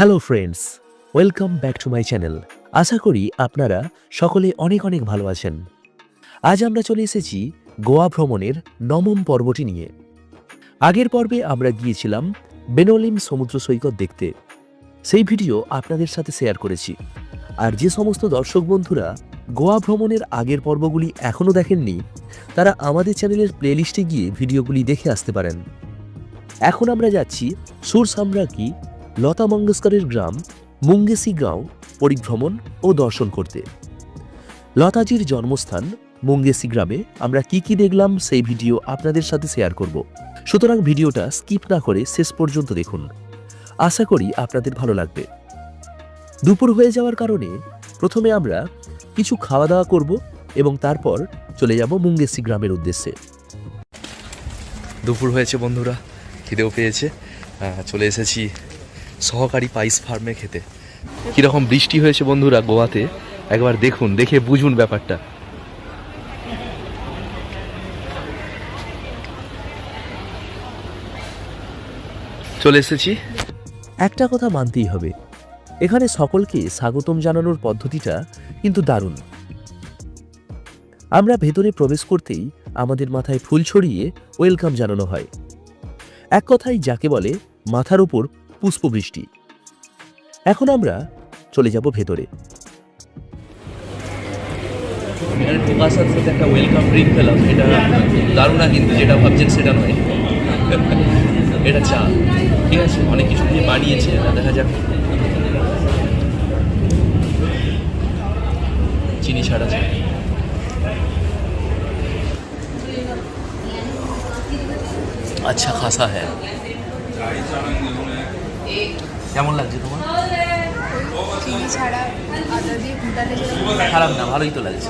Hello friends welcome back to my channel আশা করি আপনারা সকলে অনেক অনেক ভালো আছেন। আজ আমরা চলে এসেছি গোয়া ভ্রমণের নবম পর্বটি নিয়ে। আগের পর্বে আমরা গিয়েছিলাম বেনোলিম সমুদ্র সৈকত দেখতে। সেই ভিডিও আপনাদের সাথে শেয়ার করেছি। আর যে সমস্ত দর্শক বন্ধুরা গোয়া ভ্রমণের আগের পর্বগুলি এখনও দেখেননি, তারা আমাদের চ্যানেলের প্লেলিস্টে গিয়ে ভিডিওগুলি দেখে আসতে পারেন। এখন আমরা যাচ্ছি সুর সাম্রাকি লতা মঙ্গেশকরের গ্রাম মুঙ্গেসি গাঁও পরিভ্রমণ ও দর্শন করতে। লতাজির জন্মস্থান মুঙ্গেসি গ্রামে আমরা কি কি দেখলাম সেই ভিডিও আপনাদের সাথে শেয়ার করব। সুতরাং ভিডিওটা স্কিপ না করে শেষ পর্যন্ত দেখুন। আশা করি আপনাদের ভালো লাগবে। দুপুর হয়ে যাওয়ার কারণে প্রথমে আমরা কিছু খাওয়া দাওয়া করব এবং তারপর চলে যাব মুঙ্গেসি গ্রামের উদ্দেশ্যে। দুপুর হয়েছে বন্ধুরা, খিদেও পেয়েছে। চলে এসেছি সহকারী পাইস ফার্মে খেতে। কীরকম বৃষ্টি হয়েছে বন্ধুরা গোয়াতে? একবার দেখুন, দেখে বুঝুন ব্যাপারটা। চলে এসেছি। একটা কথা মানতেই হবে। এখানে সকলকে স্বাগতম জানানোর পদ্ধতিটা কিন্তু দারুণ। আমরা ভেতরে প্রবেশ করতেই আমাদের মাথায় ফুল ছড়িয়ে ওয়েলকাম জানানো হয়। এক কথায় যাকে বলে মাথার উপর পুষ্পবৃষ্টি এখন আমরা চলে যাব ভেতরে। একটা ওয়েলকাম এটা কিন্তু যেটা ভাবছেন সেটা নয়। এটা চা। ঠিক আছে, অনেক কিছু এটা দেখা যাক। চিনি ছাড়া আচ্ছা খাসা হ্যাঁ। কেমন লাগছে তোমার? চিনি ছাড়া আদা দিয়ে ফুটালে খারাপ না ভালোই তো লাগছে।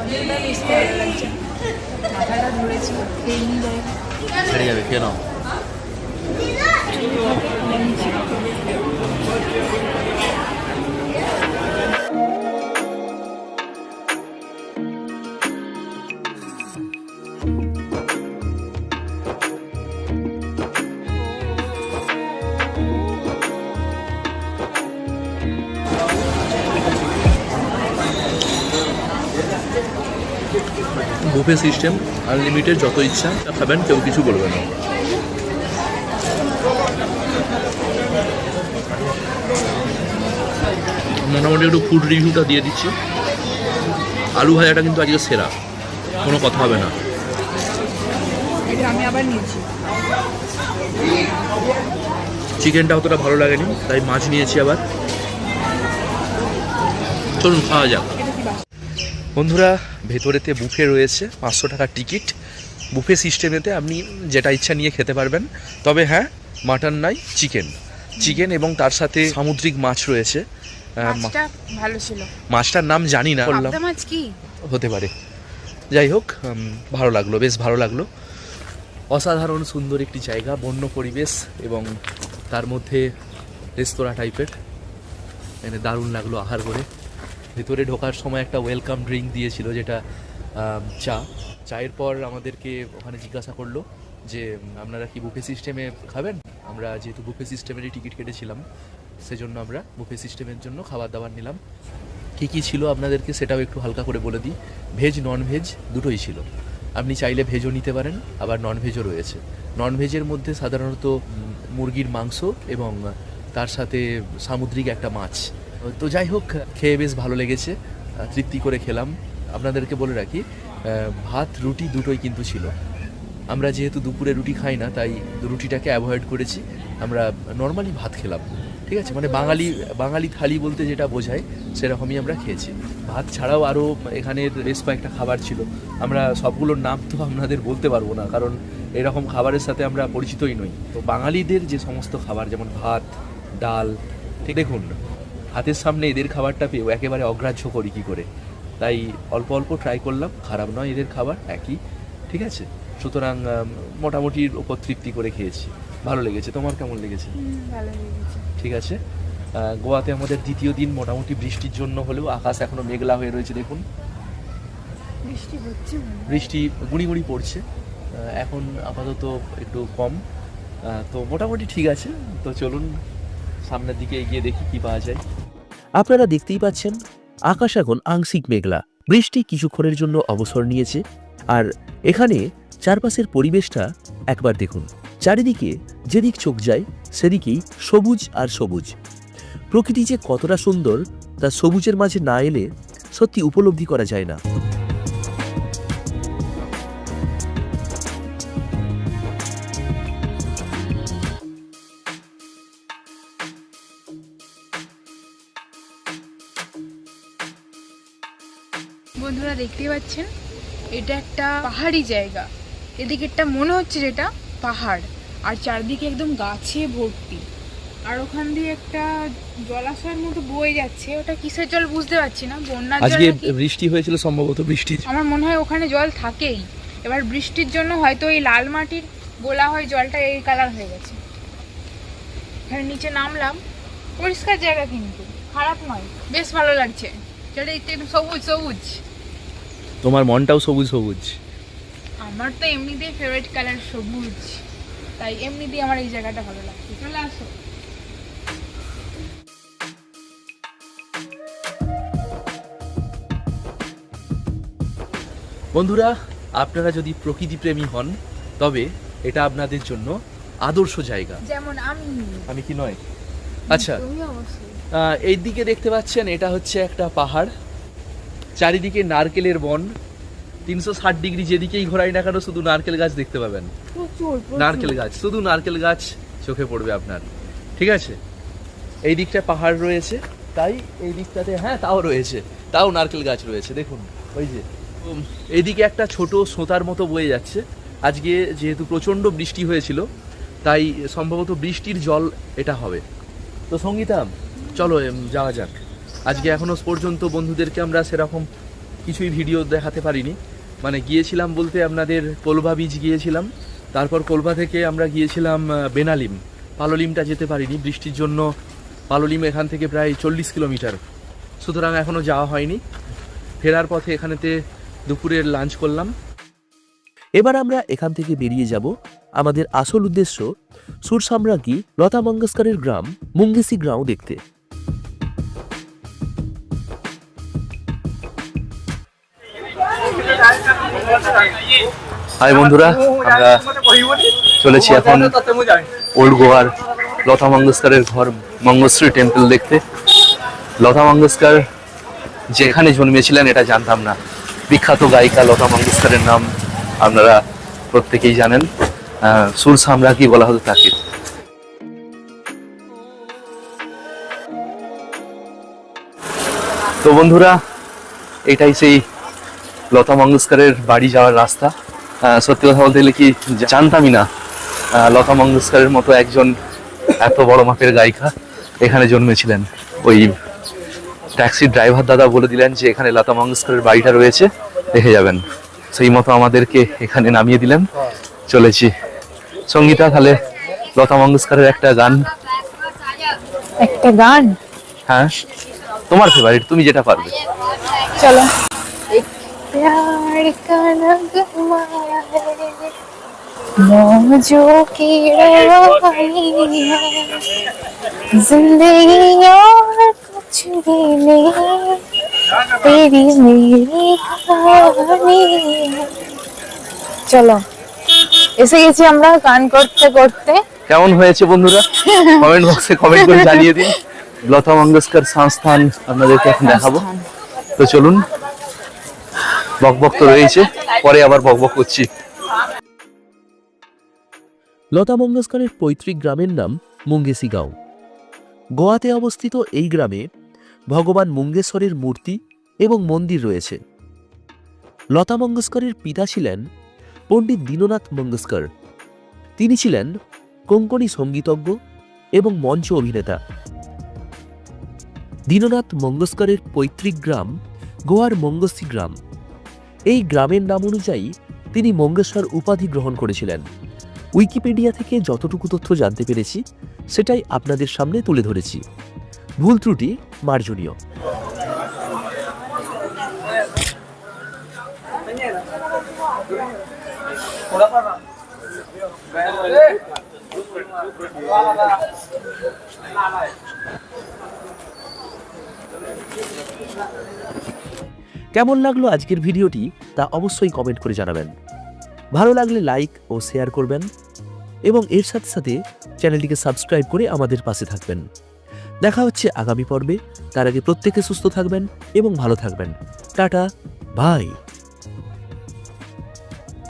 মাথাটা ধরেছি খেয়ে নিয়ে যাবে কেন বুফে সিস্টেম আনলিমিটেড যত ইচ্ছা খাবেন কেউ কিছু বলবে না। মোটামুটি একটু ফুড রিভিউটা দিয়ে দিচ্ছি। আলু ভাজাটা কিন্তু আজকে সেরা। কোনো কথা হবে না। আমি আবার নিয়েছি। চিকেনটা অতটা ভালো লাগেনি তাই মাছ নিয়েছি আবার। চলুন খাওয়া যাক। বন্ধুরা ভেতরেতে বুফে রয়েছে পাঁচশো টাকার টিকিট। বুফে সিস্টেমেতে আপনি যেটা ইচ্ছা নিয়ে খেতে পারবেন। তবে হ্যাঁ মাটন নাই চিকেন। চিকেন এবং তার সাথে সামুদ্রিক মাছ রয়েছে। ভালো ছিল। মাছটার নাম জানি না। বললাম। পাবদা মাছ কি? হতে পারে। যাই হোক ভালো লাগল বেশ ভালো লাগল। অসাধারণ সুন্দর একটি জায়গা বন্য পরিবেশ এবং তার মধ্যে রেস্তোরাঁ টাইপের এখানে দারুণ লাগল আহার করে। ভেতরে ঢোকার সময় একটা ওয়েলকাম ড্রিঙ্ক দিয়েছিল, যেটা চা। চায়ের পর আমাদেরকে ওখানে জিজ্ঞাসা করল যে আপনারা কি বুফে সিস্টেমে খাবেন? আমরা যেহেতু বুফে সিস্টেমেরই টিকিট কেটেছিলাম, সেজন্য আমরা বুফে সিস্টেমের জন্য খাবার দাবার নিলাম। কী কী ছিল আপনাদেরকে সেটাও একটু হালকা করে বলে দিই। ভেজ নন ভেজ দুটোই ছিল। আপনি চাইলে ভেজও নিতে পারেন, আবার নন ভেজও রয়েছে। নন ভেজের মধ্যে সাধারণত মুরগির মাংস এবং তার সাথে সামুদ্রিক একটা মাছ। তো যাই হোক, খেয়ে বেশ ভালো লেগেছে তৃপ্তি করে খেলাম। আপনাদেরকে বলে রাখি ভাত, রুটি দুটোই কিন্তু ছিল। আমরা যেহেতু দুপুরে রুটি খাই না, তাই রুটিটাকে অ্যাভয়েড করেছি। আমরা নর্মালি ভাত খেলাম, ঠিক আছে? মানে বাঙালি বাঙালি থালি বলতে যেটা বোঝায়, সেরকমই আমরা খেয়েছি। ভাত ছাড়াও আরও এখানের বেশ কয়েকটা খাবার ছিল। আমরা সবগুলোর নাম তো আপনাদের বলতে পারব না, কারণ এরকম খাবারের সাথে আমরা পরিচিতই নই। তো বাঙালিদের যে সমস্ত খাবার, যেমন ভাত, ডাল, ঠিক দেখুন হাতের সামনে এদের খাবারটা পেয়েও একেবারে অগ্রাহ্য করি কী করে? তাই অল্প অল্প ট্রাই করলাম খারাপ নয় এদের খাবার একই ঠিক আছে? সুতরাং মোটামুটির ওপর তৃপ্তি করে খেয়েছি। ভালো লেগেছে তোমার কেমন লেগেছে? ঠিক আছে? গোয়াতে আমাদের দ্বিতীয় দিন মোটামুটি বৃষ্টির জন্য হলেও আকাশ এখনও মেঘলা হয়ে রয়েছে দেখুন। বৃষ্টি হচ্ছে বৃষ্টি গুঁড়ি গুঁড়ি পড়ছে এখন আপাতত একটু কম। তো মোটামুটি ঠিক আছে তো চলুন সামনের দিকে এগিয়ে দেখি কি পাওয়া যায়। আপনারা দেখতেই পাচ্ছেন, আকাশ এখন আংশিক মেঘলা। বৃষ্টি কিছুক্ষণের জন্য অবসর নিয়েছে, আর এখানে চারপাশের পরিবেশটা একবার দেখুন। চারিদিকে যেদিক চোখ যায়, সেদিকেই সবুজ আর সবুজ। প্রকৃতি যে কতটা সুন্দর, তা সবুজের মাঝে না এলে সত্যি উপলব্ধি করা যায় না। বন্ধুরা দেখতে পাচ্ছেন? এটা একটা পাহাড়ি জায়গা। এদিকে একটা মনে হচ্ছে যেটা পাহাড়। আর চারদিকে একদম গাছে ভর্তি। আর ওখান দিয়ে একটা জলাশয়ের মতো বয়ে যাচ্ছে। ওটা কিসের জল বুঝতে পারছি না। বন্যার জল আজকে নাকি? বৃষ্টি হয়েছিল সম্ভবত বৃষ্টি আমার মনে হয় ওখানে জল থাকেই। এবার বৃষ্টির জন্য হয়তো এই লাল মাটির গোলা হয়ে জলটা এই কালার হয়ে গেছে। এখানে নিচে নামলাম। পরিষ্কার জায়গা কিন্তু। খারাপ নয়। বেশ ভালো লাগছে। যেটা একটু সবুজ সবুজ। তোমার মনটাও সবুজ সবুজ। আমার তো এমনিতেই ফেভারিট কালার সবুজ। তাই এমনিতেই আমার এই জায়গাটা ভালো লাগছে। চলে আসো। বন্ধুরা আপনারা যদি প্রকৃতিপ্রেমী হন তবে এটা আপনাদের জন্য আদর্শ জায়গা। যেমন আমি। আমি কি নয়? আচ্ছা তুমি এই দিকে দেখতে পাচ্ছেন এটা হচ্ছে একটা পাহাড়। চারিদিকে নারকেলের বন তিনশো ষাট ডিগ্রি যেদিকেই ঘোরাই না কেন শুধু নারকেল গাছ দেখতে পাবেন। নারকেল গাছ শুধু নারকেল গাছ চোখে পড়বে আপনার। ঠিক আছে? এই দিকটা পাহাড় রয়েছে তাই এই দিকটাতে হ্যাঁ তাও রয়েছে তাও নারকেল গাছ রয়েছে। দেখুন ওই যে এদিকে একটা ছোট সোতার মতো বয়ে যাচ্ছে। আজকে যেহেতু প্রচণ্ড বৃষ্টি হয়েছিল তাই সম্ভবত বৃষ্টির জল এটা হবে। তো সঙ্গীতা চলো যাওয়া যাক। আজকে এখনও পর্যন্ত বন্ধুদেরকে আমরা সেরকম কিছুই ভিডিও দেখাতে পারিনি। মানে গিয়েছিলাম বলতে আপনাদের কোলভা বীজ গিয়েছিলাম। তারপর কোলভা থেকে আমরা গিয়েছিলাম বেনালিম। পালোলিমটা যেতে পারিনি। বৃষ্টির জন্য পালোলিম এখান থেকে প্রায় চল্লিশ কিলোমিটার। সুতরাং এখনও যাওয়া হয়নি। ফেরার পথে এখানেতে দুপুরের লাঞ্চ করলাম। এবার আমরা এখান থেকে বেরিয়ে যাব। আমাদের আসল উদ্দেশ্য সুর সাম্রাজ্ঞী লতা মঙ্গেশকরের গ্রাম মুঙ্গেসি গ্রাম দেখতে। হাই বন্ধুরা, আমরা চলেছি এখন ওল্ড গোয়ার লতা মঙ্গেশকরের ঘর মঙ্গশ্রী টেম্পল দেখতে। লতা মঙ্গেশকর যেখানে জন্মেছিলেন এটা জানতাম না। বিখ্যাত গায়িকা লতা মঙ্গেশকরের নাম আপনারা প্রত্যেকেই জানেন। সুর সাম্রাজ্ঞী বলা হতো তাকে। তো বন্ধুরা, এটাই সেই লতা মঙ্গেশকরের বাড়ি যাওয়ার রাস্তা। সত্যি কথা বলতে গেলে কি জানতামই না লতা মঙ্গেশকরের মতো একজন এত বড় মাপের গায়িকা এখানে জন্মেছিলেন। ওই ট্যাক্সি ড্রাইভার দাদা বলে দিলেন যে এখানে লতা মঙ্গেশকরের বাড়িটা রয়েছে দেখে যাবেন। সেই মতো আমাদেরকে এখানে নামিয়ে দিলেন। চলেছি। সঙ্গীতা তাহলে লতা মঙ্গেশকরের একটা গান। একটা গান? হ্যাঁ তোমার ফেভারিট তুমি যেটা পারবে। চলো। प्यार का नगमा है मौजों की रवानी है जिंदगी और कुछ भी नहीं तेरी मेरी कहानी है চলো এসে গেছি আমরা গান করতে করতে কেমন হয়েছে বন্ধুরা কমেন্ট বক্সে কমেন্ট করে জানিয়ে দিন লতা মঙ্গেশকর সংস্থান আপনাদেরকে এখন দেখাবো তো চলুন বকবক তো রয়েছে। পরে আবার বকবক করছি। লতা মঙ্গেশকরের পৈতৃক গ্রামের নাম মুঙ্গেসি গাঁও গোয়াতে অবস্থিত এই গ্রামে ভগবান মুঙ্গেশ্বরের মূর্তি এবং মন্দির রয়েছে। লতা মঙ্গেশকরের পিতা ছিলেন পণ্ডিত দীননাথ মঙ্গেশকর। তিনি ছিলেন কোঙ্কণী সঙ্গীতজ্ঞ এবং মঞ্চ অভিনেতা। দীননাথ মঙ্গেশকরের পৈতৃক গ্রাম গোয়ার মঙ্গসি গ্রাম। এই গ্রামের নাম অনুযায়ী তিনি মঙ্গেশ্বর উপাধি গ্রহণ করেছিলেন। উইকিপিডিয়া থেকে যতটুকু তথ্য জানতে পেরেছি, সেটাই আপনাদের সামনে তুলে ধরেছি। ভুল ত্রুটি মার্জনীয়। কেমন লাগল আজকের ভিডিওটি তা অবশ্যই কমেন্ট করে জানাবেন। ভালো লাগলে লাইক ও শেয়ার করবেন এবং এর সাথে সাথে চ্যানেলটিকে সাবস্ক্রাইব করে আমাদের পাশে থাকবেন। দেখা হচ্ছে আগামী পর্বে। তার আগে প্রত্যেকে সুস্থ থাকবেন এবং ভালো থাকবেন। Tata, bye.